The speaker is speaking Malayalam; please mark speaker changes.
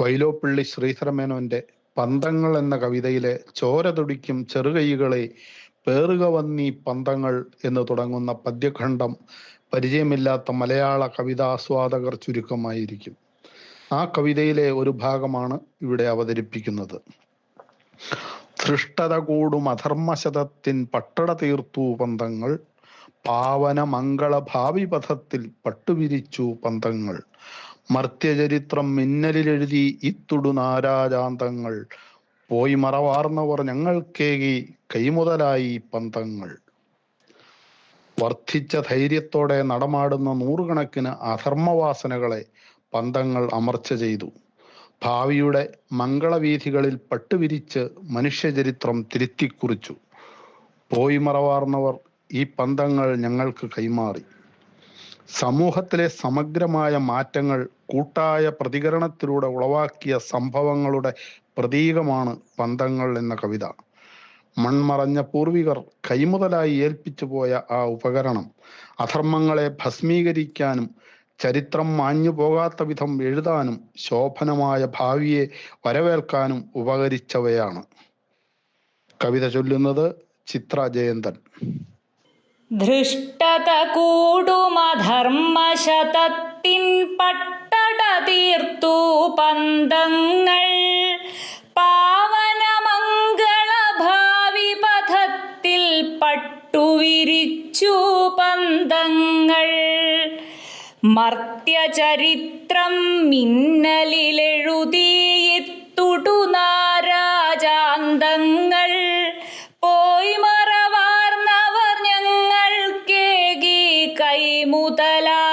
Speaker 1: വൈലോപ്പിള്ളി ശ്രീധരമേനോന്റെ പന്തങ്ങൾ എന്ന കവിതയിലെ ചോര തുടിക്കും ചെറുകൈകളെ പേറുക വന്നീ പന്തങ്ങൾ എന്ന് തുടങ്ങുന്ന പദ്യഖണ്ഡം പരിചയമില്ലാത്ത മലയാള കവിതാസ്വാദകർ ചുരുക്കമായിരിക്കും. ആ കവിതയിലെ ഒരു ഭാഗമാണ് ഇവിടെ അവതരിപ്പിക്കുന്നത്. ധൃഷ്ടത കൂടും അധർമ്മശതത്തിൻ പട്ടട തീർത്തു പന്തങ്ങൾ പാവന മംഗള ഭാവി പഥത്തിൽ പട്ടുവിരിച്ചു പന്തങ്ങൾ. മർത്യചരിത്രം മിന്നലിലെഴുതി ഇത്തുടു നാരാജാന്തങ്ങൾ. പോയി മറവാർന്നവർ ഞങ്ങൾക്കേകി കൈമുതലായി പന്തങ്ങൾ. വർദ്ധിച്ച ധൈര്യത്തോടെ നടമാടുന്ന നൂറുകണക്കിന് അധർമ്മവാസനകളെ പന്തങ്ങൾ അമർച്ച ചെയ്തു. ഭാവിയുടെ മംഗളവീഥികളിൽ പട്ടുവിരിച്ച് മനുഷ്യചരിത്രം തിരുത്തിക്കുറിച്ചു. പോയി മറവാർന്നവർ ഈ പന്തങ്ങൾ ഞങ്ങൾക്ക് കൈമാറി. സമൂഹത്തിലെ സമഗ്രമായ മാറ്റങ്ങൾ കൂട്ടായ പ്രതികരണത്തിലൂടെ ഉളവാക്കിയ സംഭവങ്ങളുടെ പ്രതീകമാണ് പന്തങ്ങൾ എന്ന കവിത. മൺമറഞ്ഞ പൂർവികർ കൈമുതലായി ഏൽപ്പിച്ചു പോയ ആ ഉപകരണം. അധർമ്മങ്ങളെ ഭസ്മീകരിക്കാനും ചരിത്രം മാഞ്ഞു പോകാത്ത വിധം എഴുതാനും ശോഭനമായ ഭാവിയെ വരവേൽക്കാനും ഉപകരിച്ചവയാണ്. കവിത ചൊല്ലുന്നത് ചിത്ര ജയന്തൻ.
Speaker 2: ധൃഷ്ടത കൂടുമധർമ്മശതത്തിൻ പട്ടട തീർത്തു പന്തങ്ങൾ. പാവനമംഗളഭാവി പഥത്തിൽ പട്ടുവിരിച്ചു പന്തങ്ങൾ. മർത്യചരിത്രം മിന്നലിലെഴുതി മൂത്തലാ